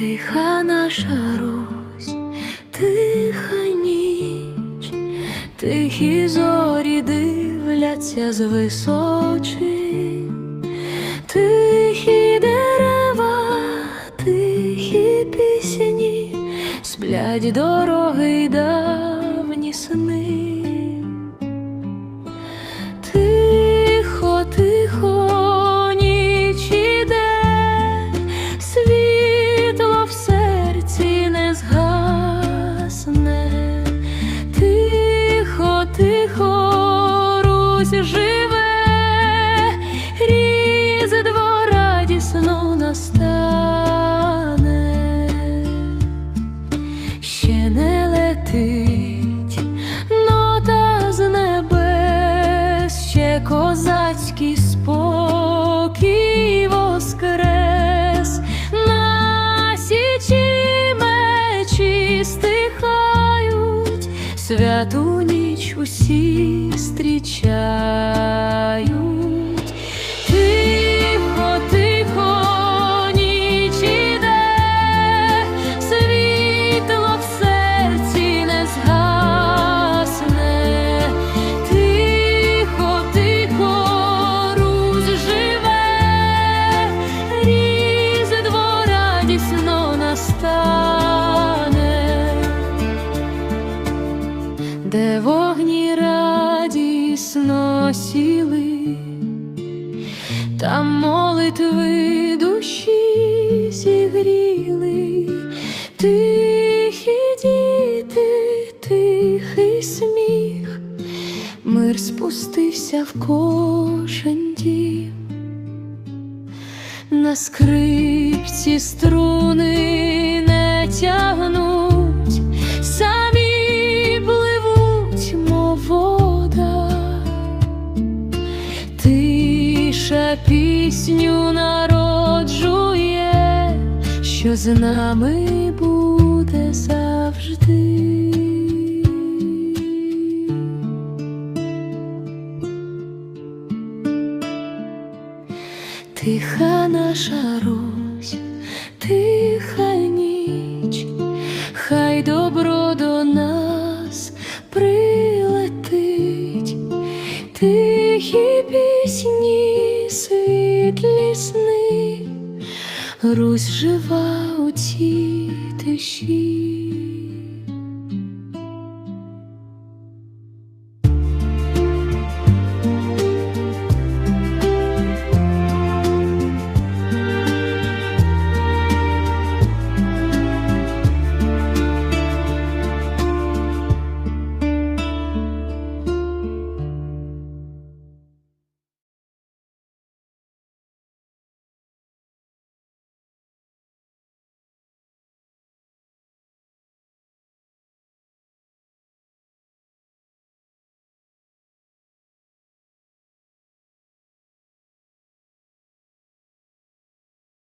Тиха наша Русь, тиха ніч, тихі зорі дивляться з височин, тихі дерева, тихі пісні, сплять дороги й давні сни. Настане ще не летить нота з небес, ще козацький спокій воскрес, на січі мечі стихають, святу ніч усі зустрічають. Де вогні радісно сіли, там молитви душі зігріли, тихі діти, тихий сміх, мир спустився в кожен дім. На скрипці струни не тягнуть, пісню народжує, що з нами буде завжди. Тиха наша Русь, сни, Русь жива у цій тиші.